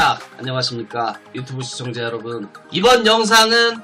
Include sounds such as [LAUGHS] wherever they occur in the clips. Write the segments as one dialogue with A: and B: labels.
A: 시작! 안녕하십니까. 유튜브 시청자 여러분. 이번 영상은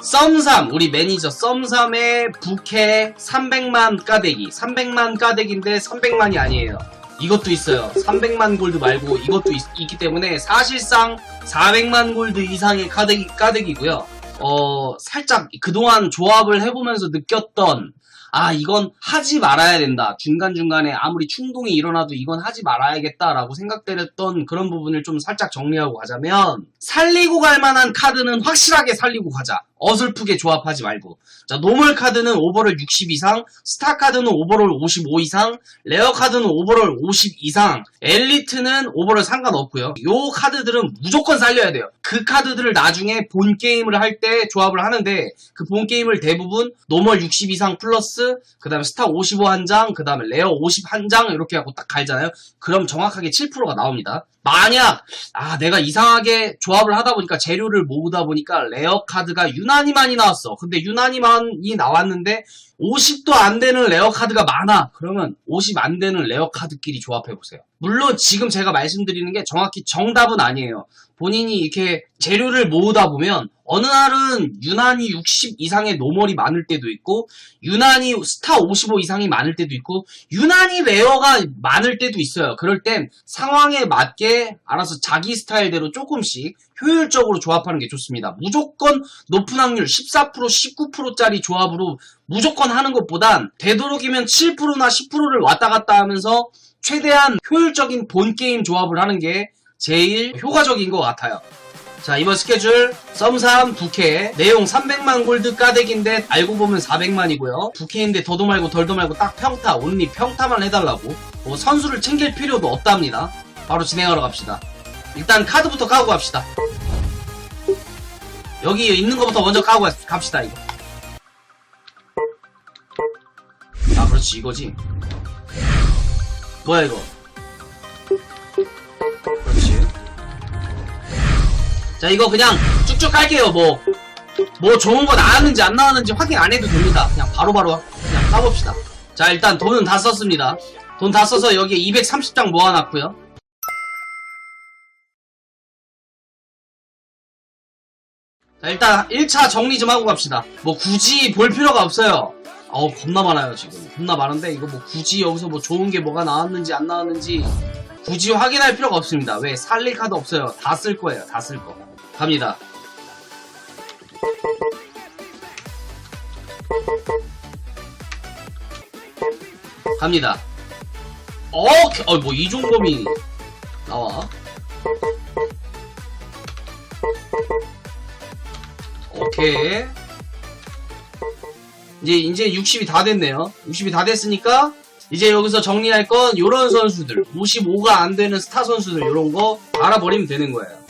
A: 썸삼, 우리 매니저 썸삼의 부캐 300만 까대기. 300만 까대기인데 300만이 아니에요. 이것도 있어요. 300만 골드 말고 이것도 있, 기 때문에 사실상 400만 골드 이상의 까대기, 까대기고요. 어, 살짝 그동안 조합을 해보면서 느꼈던 아, 이건 하지 말아야 된다. 중간중간에 아무리 충동이 일어나도 이건 하지 말아야겠다라고 생각되었던 그런 부분을 좀 살짝 정리하고 가자면, 살리고 갈 만한 카드는 확실하게 살리고 가자. 어설프게 조합하지 말고. 자, 노멀 카드는 오버롤 60 이상, 스타 카드는 오버롤 55 이상, 레어 카드는 오버롤 50 이상, 엘리트는 오버롤 상관없고요. 요 카드들은 무조건 살려야 돼요. 그 카드들을 나중에 본 게임을 할 때 조합을 하는데 그 본 게임을 대부분 노멀 60 이상 플러스 그 다음에 스타 55 한 장, 그 다음에 레어 50 한 장 이렇게 하고 딱 갈잖아요. 그럼 정확하게 7%가 나옵니다. 만약 아 내가 이상하게 조합을 하다 보니까 재료를 모으다 보니까 레어 카드가 유 난히 많이 나왔어. 근데 유난히 많이 나왔는데 50도 안 되는 레어 카드가 많아. 그러면 50 안 되는 레어 카드끼리 조합해 보세요. 물론 지금 제가 말씀드리는 게 정확히 정답은 아니에요. 본인이 이렇게 재료를 모으다 보면 어느 날은 유난히 60 이상의 노멀이 많을 때도 있고 유난히 스타 55 이상이 많을 때도 있고 유난히 레어가 많을 때도 있어요. 그럴 땐 상황에 맞게 알아서 자기 스타일대로 조금씩 효율적으로 조합하는 게 좋습니다. 무조건 높은 확률 14% 19%짜리 조합으로 무조건 하는 것보단 되도록이면 7%나 10%를 왔다 갔다 하면서 최대한 효율적인 본 게임 조합을 하는 게 제일 효과적인 것 같아요. 자 이번 스케줄 썸삼 부캐. 내용 300만 골드 까덱인데 알고 보면 400만이고요. 부캐인데 더도 말고 덜도 말고 딱 평타 온리 평타만 해달라고. 뭐 선수를 챙길 필요도 없답니다. 바로 진행하러 갑시다. 일단 카드부터 까고 갑시다. 여기 있는 것부터 먼저 까고 가- 갑시다 이거. 아 그렇지 이거지. 뭐야 이거 자 이거 그냥 쭉쭉 깔게요 뭐. 뭐 좋은 거 나왔는지 안 나왔는지 확인 안 해도 됩니다. 그냥 바로 바로 그냥 까봅시다. 자 일단 돈은 다 썼습니다. 돈 다 써서 여기에 230장 모아놨고요. 자 일단 1차 정리 좀 하고 갑시다. 뭐 굳이 볼 필요가 없어요. 어우 겁나 많아요 지금. 겁나 많은데 이거 뭐 굳이 여기서 뭐 좋은 게 뭐가 나왔는지 안 나왔는지 굳이 확인할 필요가 없습니다. 왜 살릴 카드 없어요. 다 쓸 거예요 다 쓸거 갑니다 갑니다 어, 어, 뭐, 이종범이 나와. 오케이. 이제, 이제 60이 다 됐네요. 60이 다 됐으니까, 이제 여기서 정리할 건, 요런 선수들. 55가 안 되는 스타 선수들, 요런 거 알아버리면 되는 거예요.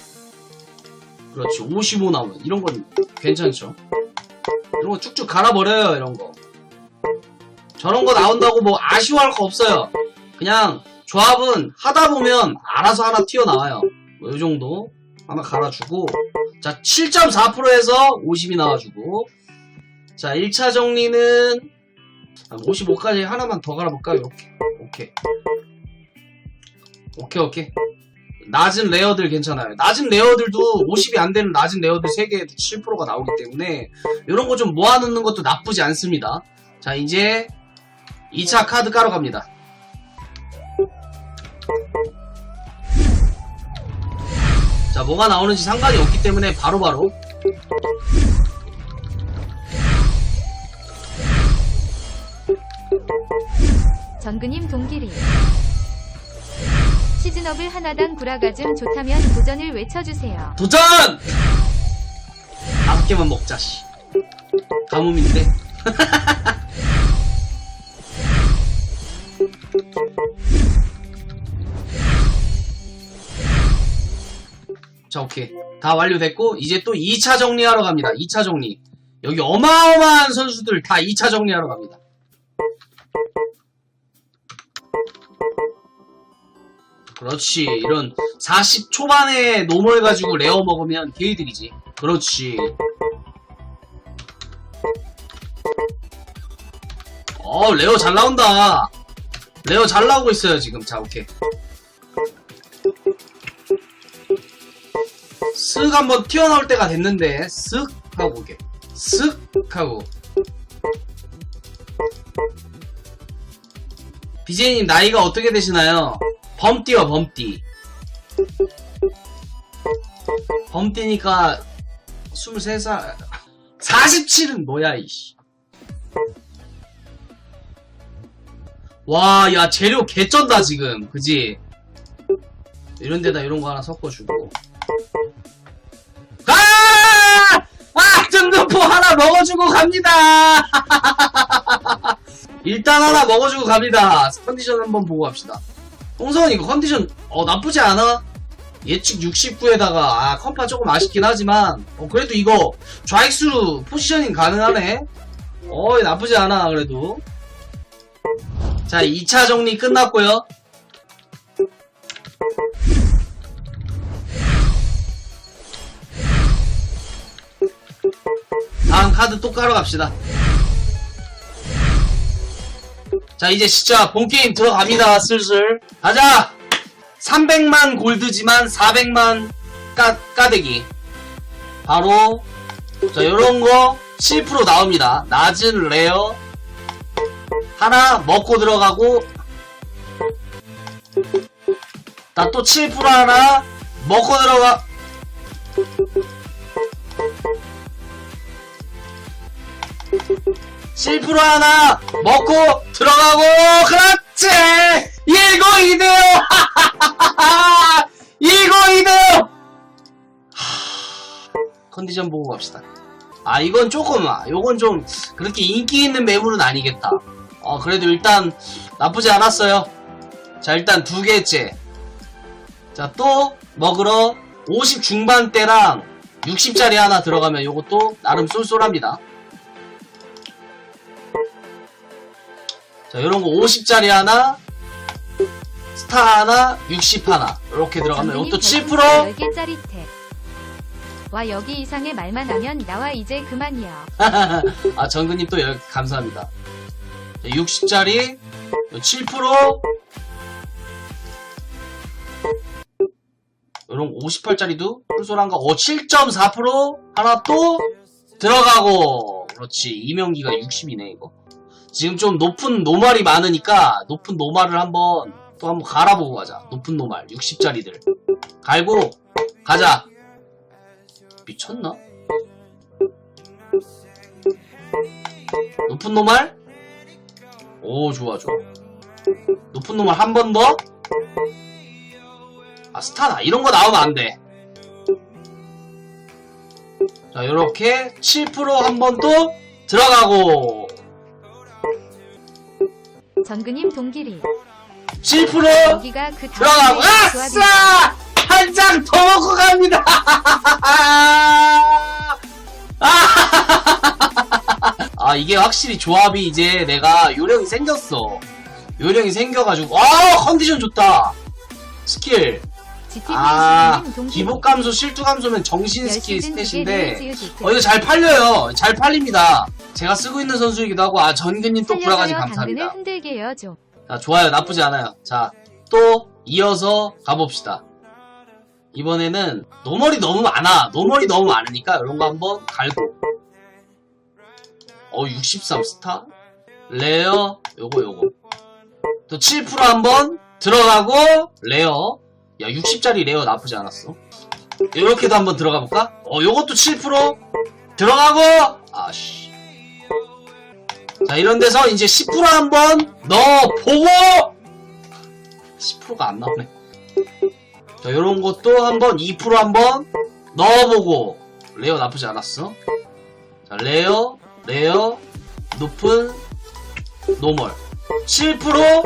A: 그렇지. 55 나오면. 이런 건 괜찮죠. 이런 거 쭉쭉 갈아버려요, 이런 거. 저런 거 나온다고 뭐 아쉬워할 거 없어요. 그냥 조합은 하다 보면 알아서 하나 튀어나와요. 뭐 이 정도 하나 갈아주고 자 7.4%에서 50이 나와주고 자 1차 정리는 55까지 하나만 더 갈아볼까요? 이렇게 오케이 오케이 오케이 낮은 레어들 괜찮아요. 낮은 레어들도 50이 안 되는 낮은 레어들 3개에도 7%가 나오기 때문에 이런 거 좀 모아놓는 것도 나쁘지 않습니다. 자 이제 2차 카드 까러 갑니다. 자, 뭐가 나오는지 상관이 없기 때문에 바로바로
B: 전그님 동기리 시즌업을 하나당 구라가즘 좋다면 도전을 외쳐주세요.
A: 도전! 다섯 개만 먹자, 씨. 가뭄인데. [LAUGHS] 자, 오케이. 다 완료됐고, 이제 또 2차 정리하러 갑니다. 2차 정리. 여기 어마어마한 선수들 다 2차 정리하러 갑니다. 그렇지. 이런 40 초반에 노멀 가지고 레어 먹으면 개이득이지. 그렇지. 어, 레어 잘 나온다. 레어 잘 나오고 있어요, 지금. 자, 오케이. 쓱 한번 튀어나올 때가 됐는데 쓱 하고 오게 쓱 하고 BJ님 나이가 어떻게 되시나요? 범띠요 범띠. 범띠니까 23살 47은 뭐야 이씨. 와 야 재료 개쩐다 지금. 그지? 이런 데다 이런 거 하나 섞어주고. 아! 아! 등등포 하나 먹어주고 갑니다. [LAUGHS] 일단 하나 먹어주고 갑니다. 컨디션 한번 보고 갑시다 똥성은 이거 컨디션 어 나쁘지 않아. 예측 69에다가 아 컴파 조금 아쉽긴 하지만 어 그래도 이거 좌익수로 포지셔닝 가능하네. 어 나쁘지 않아 그래도. 자 2차 정리 끝났고요. 다음 카드 또 깔아 갑시다 자 이제 진짜 본게임 들어갑니다. 슬슬. 가자! 300만 골드지만 400만 까, 까대기. 바로 자 요런거 7% 나옵니다. 낮은 레어. 하나 먹고 들어가고 나 또 7% 하나 먹고 들어가 7% 하나 먹고 들어가고 그렇지! 1고2대요! 1고2대요! [LAUGHS] 컨디션 보고 갑시다. 아 이건 조금 아, 요건 좀 그렇게 인기 있는 매물은 아니겠다. 어 그래도 일단 나쁘지 않았어요. 자 일단 두 개째. 자 또 먹으러 50 중반대랑 60짜리 하나 들어가면 요것도 나름 쏠쏠합니다 자, 요런 거 50짜리 하나, 스타 하나, 60 하나. 이렇게 들어가면 이것도 7%?
B: 10개 짜릿해. 와 여기 이상의 말만 하면 나와 이제 그만이야. [LAUGHS]
A: 아, 정근님 또 여- 감사합니다. 자, 60짜리, 7%, 요런 58짜리도 쏠쏠한 거, 어, 7.4% 하나 또 들어가고. 그렇지. 이명기가 60이네, 이거. 지금 좀 높은 노말이 많으니까 높은 노말을 한번 또 한번 갈아보고 가자. 높은 노말 60짜리들 갈고 가자. 미쳤나? 높은 노말? 오 좋아 좋아. 높은 노말 한 번 더. 아 스타나 이런 거 나오면 안 돼. 자 요렇게 7%한 번 또 들어가고
B: 전근님 동길이
A: 7%
B: 여기가 그
A: 들어가고.
B: 다음 조합이
A: 아싸! 한 장 더 먹고 갑니다. [LAUGHS] 아 이게 확실히 조합이 이제 내가 요령이 생겼어. 요령이 생겨가지고. 아 컨디션 좋다. 스킬. 아 기복 감소 실투 감소는 정신 스킬 스탯인데
B: 개를 지으실
A: 어 이거 잘 팔려요. 잘 팔립니다 제가 쓰고 있는 선수이기도 하고 아 전근님 또
B: 살려줘요
A: 감사합니다
B: 당근을 흔들게 해요 좀.
A: 자, 좋아요. 나쁘지 않아요. 자, 또 이어서 가봅시다. 이번에는 노멀이 너무 많아. 노멀이 너무 많으니까 이런 거 한번 갈고. 어, 63 스타? 레어, 요거, 요거. 또 7% 한번 들어가고, 레어. 야, 60짜리 레어 나쁘지 않았어. 요렇게도 한번 들어가 볼까? 어, 요것도 7% 들어가고, 아씨. 자, 이런 데서 이제 10% 한번 넣어보고! 10%가 안 나오네. 자, 요런 것도 한번 2% 한번 넣어보고. 레어 나쁘지 않았어. 자, 레어, 레어, 높은, 노멀. 7%?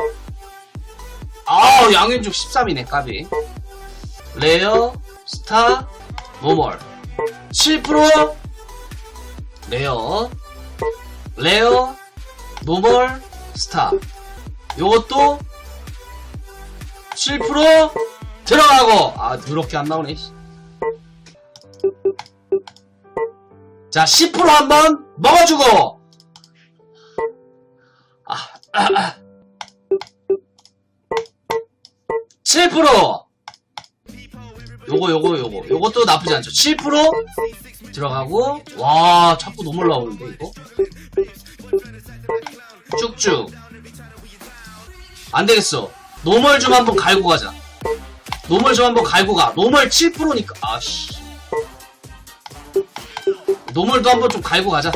A: 아 양현종 13이네, 까비. 레어, 스타, 노멀. 7%? 레어, 레어, 노멀, 스타. 요것도 7% 들어가고 아 더럽게 안 나오네. 씨. 자, 10% 한번 먹어주고 아, 아, 아. 7% 요거 요거 요거 요것도 나쁘지 않죠 7% 들어가고 와 자꾸 너무 올라오는데 이거 쭉쭉. 안되겠어. 노멀 좀 한번 갈고 가자. 노멀 좀 한번 갈고 가. 노멀 7%니까. 아씨. 노멀도 한번 좀 갈고 가자.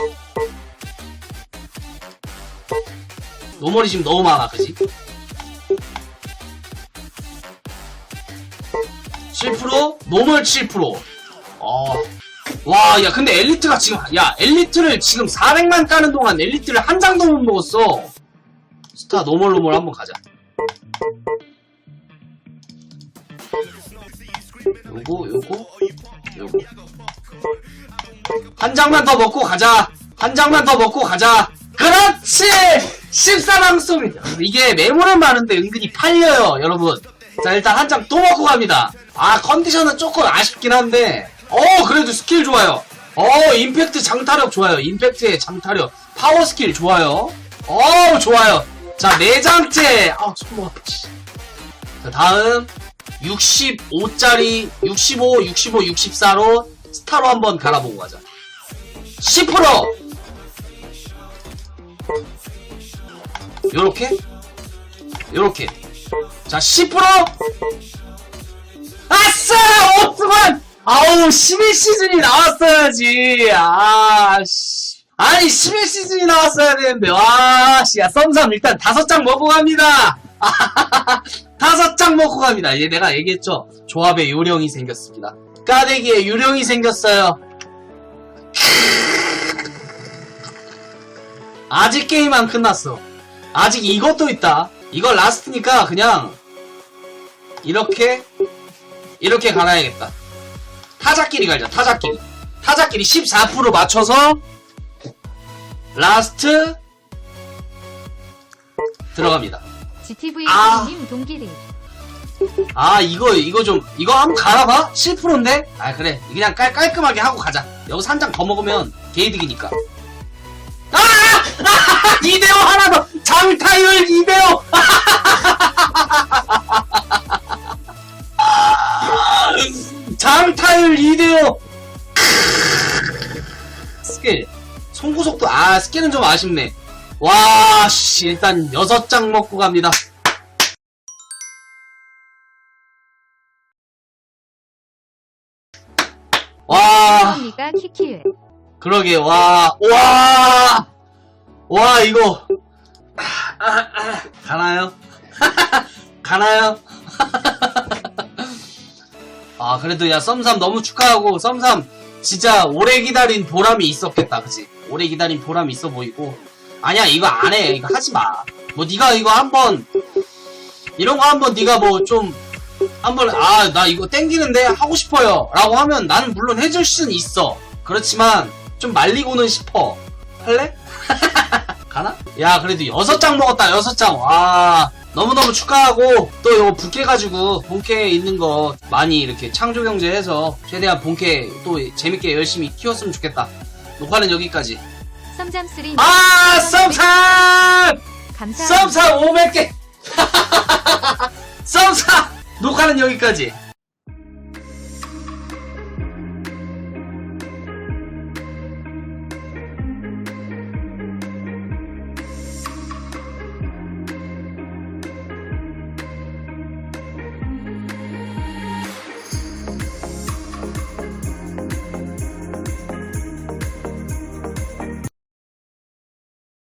A: 노멀이 지금 너무 많아 그지? 7% 노멀 7% 어. 와, 야, 근데 엘리트가 지금, 야, 엘리트를 지금 400만 까는 동안 엘리트를 한 장도 못 먹었어. 스타 노멀 노멀 한번 가자. 요거, 요거, 요거. 한 장만 더 먹고 가자. 한 장만 더 먹고 가자. 그렇지! 14방송! 이게 메모는 많은데 은근히 팔려요, 여러분. 자, 일단 한 장 또 먹고 갑니다. 아, 컨디션은 조금 아쉽긴 한데, 어, 그래도 스킬 좋아요. 어, 임팩트 장타력 좋아요. 임팩트의 장타력. 파워 스킬 좋아요. 어, 좋아요. 자, 네 장째. 아, 손목. 씨. 자, 다음. 65짜리, 65, 65, 64로 스타로 한번 갈아보고 가자. 10%! 요렇게? 요렇게. 자, 10%! 아싸! 오스만! 아우, 11시즌이 나왔어야지. 아, 씨. 아니, 11시즌이 나왔어야 되는데. 와, 씨. 야, 썸삼 일단 다섯 장 먹고 갑니다. [LAUGHS] 다섯 장 먹고 갑니다. 얘 내가 얘기했죠. 조합에 요령이 생겼습니다. 까대기에 요령이 생겼어요. [LAUGHS] 아직 게임 안 끝났어. 아직 이것도 있다. 이거 라스트니까 그냥 이렇게 이렇게 갈아야겠다. 타자끼리 갈자. 타자끼리. 타자끼리 14% 맞춰서 라스트 들어갑니다.
B: GTV
A: 아.
B: 님 동기리.
A: 아 이거 이거 좀 이거 한번 갈아봐 7%인데 아 그래 그냥 깔, 깔끔하게 하고 가자 여기서 한 장 더 먹으면 개이득이니까 아! [LAUGHS] 아! 2대5 하나 더 장타율 2대5 [LAUGHS] 장타율 2대5 스킬 송구속도 아 스킬은 좀 아쉽네 와씨 일단 6장 먹고 갑니다 와. 그러게 와, 와, 와 이거 아, 아, 아. 가나요? [LAUGHS] 가나요? [LAUGHS] 아 그래도 야 썸삼 너무 축하하고 썸삼 진짜 오래 기다린 보람이 있었겠다, 그치? 오래 기다린 보람이 있어 보이고 아니야 이거 안 해, 이거 하지 마. 뭐 네가 이거 한번 이런 거 한번 네가 뭐 좀 한번 아 나 이거 땡기는데 하고 싶어요 라고 하면 나는 물론 해줄 수는 있어 그렇지만 좀 말리고는 싶어 할래? [LAUGHS] 가나? 야 그래도 여섯 장 먹었다 여섯 장와 너무너무 축하하고 또 요거 북해가지고 본캐 있는 거 많이 이렇게 창조 경제해서 최대한 본캐 또 재밌게 열심히 키웠으면 좋겠다. 녹화는 여기까지.
B: 썸잠3
A: 아 썸삼!
B: 감사합니다.
A: 썸삼 500개! [LAUGHS] 썸삼! 녹화는 여기까지